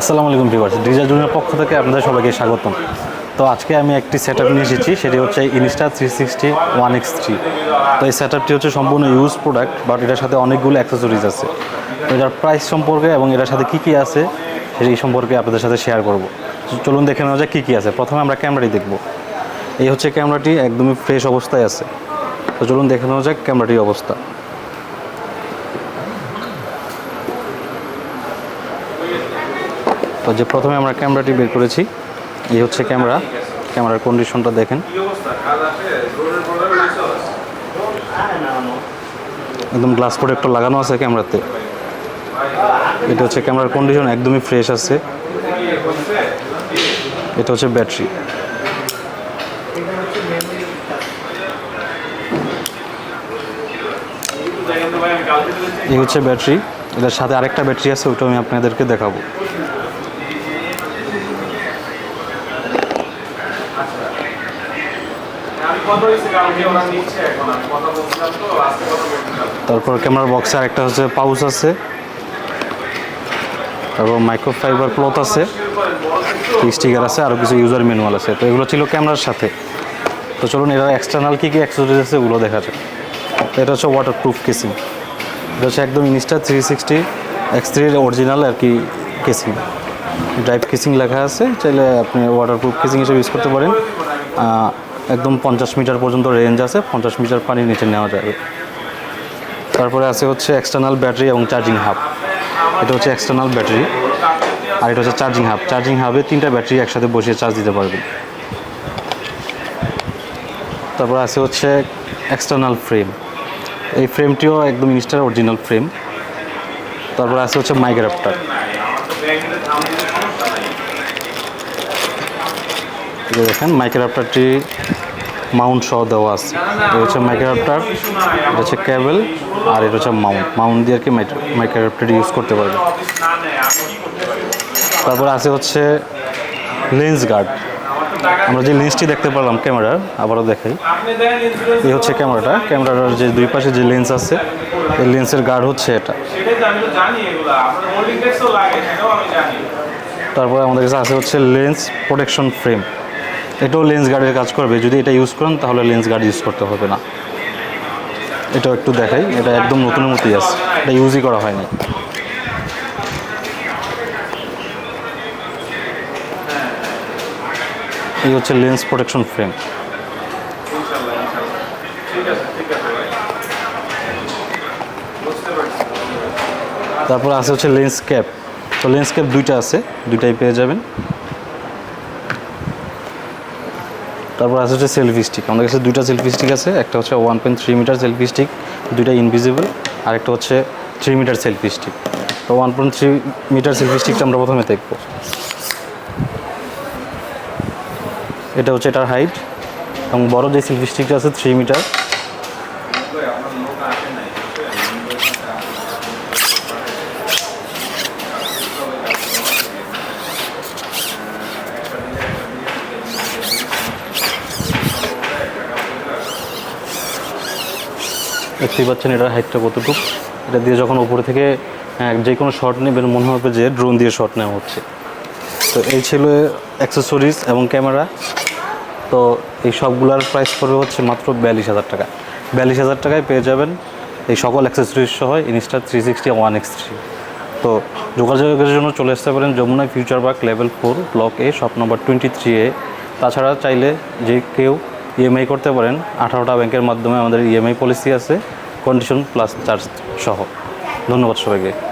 আসসালামু আলাইকুম viewers desire জুনের পক্ষ থেকে আপনাদের সবাইকে স্বাগতম। তো আজকে আমি একটি সেট নিয়ে এসেছি, সেটি হচ্ছে Insta three sixty one X three তো এই সেট হচ্ছে সম্পূর্ণ ইউজ প্রোডাক্ট বাট এটার সাথে অনেকগুলো অ্যাক্সেসরিজ আছে। তো এটার প্রাইস সম্পর্কে এবং এটার সাথে কী কী আছে, সেই সম্পর্কে আপনাদের সাথে শেয়ার করব। চলুন দেখে নেওয়া যাক কী কী আছে। প্রথমে আমরা ক্যামেরাটি দেখব। এই হচ্ছে ক্যামেরাটি একদমই ফ্রেশ অবস্থায় আছে। তো চলুন দেখে নেওয়া যাক ক্যামেরাটির অবস্থা। তো যে প্রথমে আমরা ক্যামেরাটি বের করেছি, এই হচ্ছে ক্যামেরা। ক্যামেরার কন্ডিশনটা দেখেন। একদম গ্লাস প্রোটেক্টর লাগানো আছে ক্যামেরাতে। এটা হচ্ছে ক্যামেরার কন্ডিশন একদমই ফ্রেশ আছে। এটা হচ্ছে ব্যাটারি এই হচ্ছে ব্যাটারি এটার সাথে আরেকটা ব্যাটারি আছে ওইটা আমি আপনাদেরকে দেখাবো। তারপর ক্যামেরার বক্সে আরেকটা হচ্ছে পাউচ আছে। তারপর মাইক্রোফাইবার ক্লথ আছে। স্টিকার আছে আরও কিছু ইউজার ম্যানুয়াল আছে। তো এগুলো ছিল ক্যামেরার সাথে। তো চলুন এরা এক্সটার্নাল কী কী অ্যাক্সেসরিজ আছে ওগুলো দেখা যাক। এটা হচ্ছে ওয়াটার প্রুফ কেসিং এটা হচ্ছে একদম ইনস্টা থ্রি সিক্সটি এক্স থ্রির অরিজিনাল আর কি কেসিং ড্রাইভ কেসিং লেখা আছে, চাইলে আপনি ওয়াটার প্রুফ কেসিং হিসেবে ইউজ করতে পারেন। একদম পঞ্চাশ মিটার পর্যন্ত রেঞ্জ আছে, পঞ্চাশ মিটার পানির নিচে নেওয়া যাবে। তারপরে আছে হচ্ছে এক্সটার্নাল ব্যাটারি এবং চার্জিং হাব এটা হচ্ছে এক্সটার্নাল ব্যাটারি আর এটা হচ্ছে চার্জিং হাব চার্জিং হাবে তিনটা ব্যাটারি একসাথে বসিয়ে চার্জ দিতে পারবেন। তারপর আছে হচ্ছে এক্সটার্নাল ফ্রেম এই ফ্রেমটিও একদম ইনস্টার অরিজিনাল ফ্রেম তারপর আছে হচ্ছে এই যে দেখেন মাইক্রাফটারটি মাউন্ট সহ দেওয়া আছে। এটা হচ্ছে মাইক্রাফটার এটা হচ্ছে ক্যাবেল, আর এটা হচ্ছে মাউন্ট। মাউন্ট দিয়ে আর কি মাইক্রাফটারটি ইউজ করতে পারবে তারপর আছে হচ্ছে লেন্স গার্ড। আমরা যে লেন্সটি দেখতে পারলাম ক্যামেরার, আবারও দেখাই। এই হচ্ছে ক্যামেরাটা। ক্যামেরাটার যে দুই পাশে যে লেন্স আছে, এই লেন্সের গার্ড হচ্ছে এটা। তারপরে আমাদের কাছে আছে হচ্ছে লেন্স প্রোটেকশন ফ্রেম। এটাও লেন্স গার্ডের কাজ করবে। যদি এটা ইউজ করেন, তাহলে লেন্স গার্ড ইউজ করতে হবে না। এটাও একটু দেখাই। এটা একদম নতুনের মতোই আছে। এটা ইউজই করা হয়নি। এই হচ্ছে লেন্স প্রোটেকশন ফ্রেম তারপর আছে হচ্ছে লেন্স ক্যাপ তো লেন্স ক্যাপ দুইটা আছে। দুইটাই পেয়ে যাবেন। তারপর আছে হচ্ছে সেলফি স্টিক আমাদের কাছে দুইটা সেলফি স্টিক আছে, একটা হচ্ছে one point three metre selfie stick দুইটা ইনভিজিবল আর একটা হচ্ছে থ্রি মিটার সেলফি স্টিক তো one point three metre selfie স্টিকটা আমরা প্রথমে দেখব। এটা হচ্ছে এটার হাইট এবং বড় যে সেলফি স্টিকটা আছে থ্রি মিটার দেখতেই পাচ্ছেন এটার হাইটটা কতটুকু। এটা দিয়ে যখন উপরে থেকে হ্যাঁ, যে কোনো শট নেবেন মনে হবে যে ড্রোন দিয়ে শট নেওয়া হচ্ছে। তো এই ছিল অ্যাক্সেসরিজ এবং ক্যামেরা তো এই সবগুলোর প্রাইস পড়বে হচ্ছে মাত্র বিয়াল্লিশ হাজার টাকা। বিয়াল্লিশ হাজার টাকায় পেয়ে যাবেন এই সকল অ্যাক্সেসরিজ সহ ইনস্টার three sixty one X three তো যোগাযোগের জন্য চলে আসতে পারেন Jamuna future park level four block A shop number twenty three A তাছাড়া চাইলে যে কেউ ইএমআই করতে পারেন। আঠারোটা ব্যাংকের মাধ্যমে আমাদের ইএমআই পলিসি আছে। কন্ডিশন প্লাস চার্জ সহ। ধন্যবাদ সবাইকে।